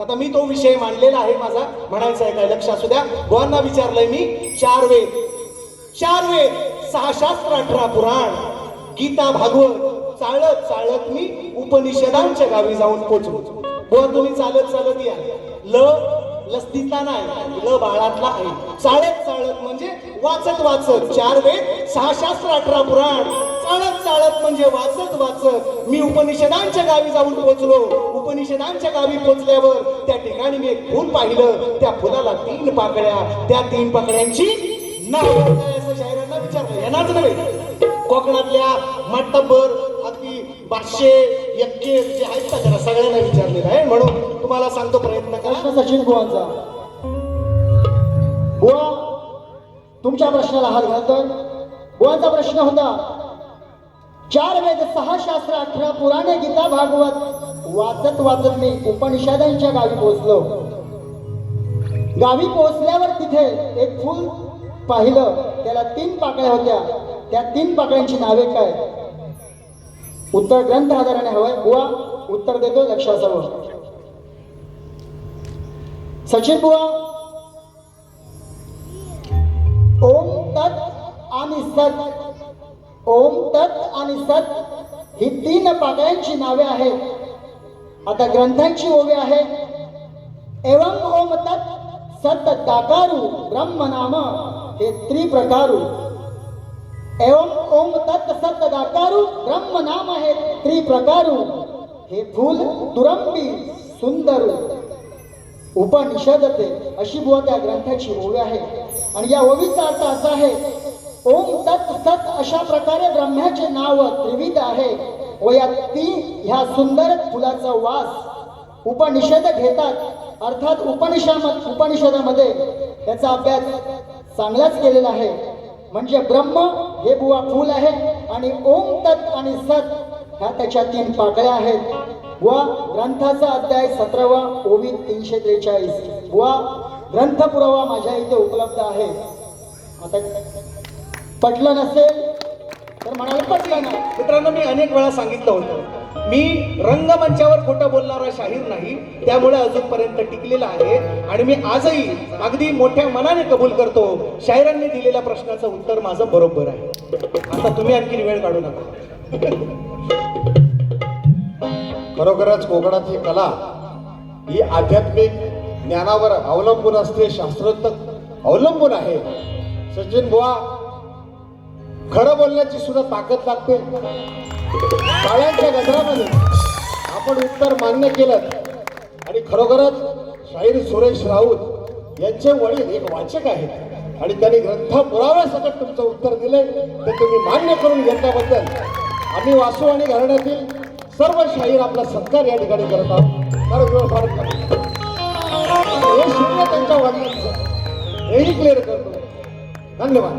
आता मी तो विषय मांडलेला आहे माझा. म्हणायचा आहे काय? लक्ष असू द्या. गोवांना विचारलंय मी चार वेद चार वेद सहा शास्त्र अठरा पुराण गीता भागवत चालत चालत मी उपनिषदांच्या गावी जाऊन पोचलो. गोवा तुम्ही चालत चालत या. ल लस्तीतला नाही ल बाळातला आहे. चाळत चाळत म्हणजे वाचत वाचत चार वेद सहा शास्त्र अठरा पुराण. चाळत चाळत म्हणजे वाचत वाचत. मी उपनिषदांच्या गावी जाऊन पोहोचलो उपनिषदांच्या गावी पोहोचल्यावर त्या ठिकाणी मी एक फुल पाहिलं. त्या फुलाला तीन पाकळ्या. त्या तीन पाकळ्यांची नाव. असं शायरांना विचारलं? यांनाच नव्हे. कोकणातल्या माटबर अगदी पाचशे एकशे जे आहेत ना जरा सगळ्यांना विचारलेलं आहे. म्हणून तुम्हाला सांगतो प्रयत्न करा. सचिन बुवांचा. बुवा तुमच्या प्रश्नाला हात घालतोय. बुवांचा प्रश्न होता चार वेद सहा शास्त्र अठरा पुराणे गीता भागवत वाचत वाचत मी उपनिषदांच्या गावी पोहोचलो. गावी पोहोचल्यावर तिथे एक फुल पाहिलं. त्याला तीन पाकळ्या होत्या. त्या तीन पाकळ्यांची नावे काय? उत्तर ग्रंथ आधाराने हवंय बुवा उत्तर देतो लक्षात असावं सचिन बुवा ओम तत् आणि सत. ओम तत् आणि सत ही तीन पाकळ्यांची नावे आहेत. आता ग्रंथांची ओवे आहे. एवं ओम तत् सत दाकारू ब्रह्म नाम हे त्रिप्रकारू. एवं ओम तत् सत दाकारू ब्रह्म नाम हे त्रिप्रकारू। हे फूल दुरंबी सुंदर उपनिषदते अशी बुवा त्या ग्रंथाची ओवी आहे. आणि या ओवीचा अर्थ असा आहे ओम तत् सत अशा प्रकारे ब्रह्म्याचे नाव त्रिविध आहे. व या ती ह्या सुंदर फुलाचा वास उपनिषद घेतात. अर्थात उपनिषद उपनिषदामध्ये त्याचा अभ्यास चांगलाच केलेला आहे. म्हणजे ब्रह्म हे बुवा फूल आहे आणि ओम तत् आणि सत ह्या त्याच्या तीन पाकळ्या आहेत. व ग्रंथाचा अध्याय सतरावा ओवी तीनशे त्रेचाळीस. व ग्रंथ पुरावा माझ्या इथे उपलब्ध आहे. आता पटलं नसेल तर म्हणाल पटलं ना मित्रांनो मी अनेक वेळा सांगितलं होतं. मी रंगमंचावर खोटं बोलणारा शाहीर नाही त्यामुळे अजूनपर्यंत टिकलेला आहे. आणि मी आजही अगदी मोठ्या मनाने कबूल करतो शाहिरांनी दिलेल्या प्रश्नाचं उत्तर माझं बरोबर आहे. आता तुम्ही आणखी वेळ काढू नका. खरोखरच कोकणातली कला ही आध्यात्मिक ज्ञानावर अवलंबून असते शास्त्रोक्त अवलंबून आहे. सचिन बुवा खरं बोलण्याची सुद्धा ताकद लागते. आपण उत्तर मान्य केलं. आणि खरोखरच शाहीर सुरेश राऊत यांचे वडील एक वाचक आहेत. आणि त्यांनी ग्रंथ पुराव्यासकट तुमचं उत्तर दिलंय ते तुम्ही मान्य करून घेतल्याबद्दल आम्ही वासू आणि घराण्यातील सर्व शाहीर आपला सत्कार या ठिकाणी करत आहोत. कारण वेळ फार हे शिकलं त्यांच्या वडिलांचं. हेही क्लिअर करतो. धन्यवाद.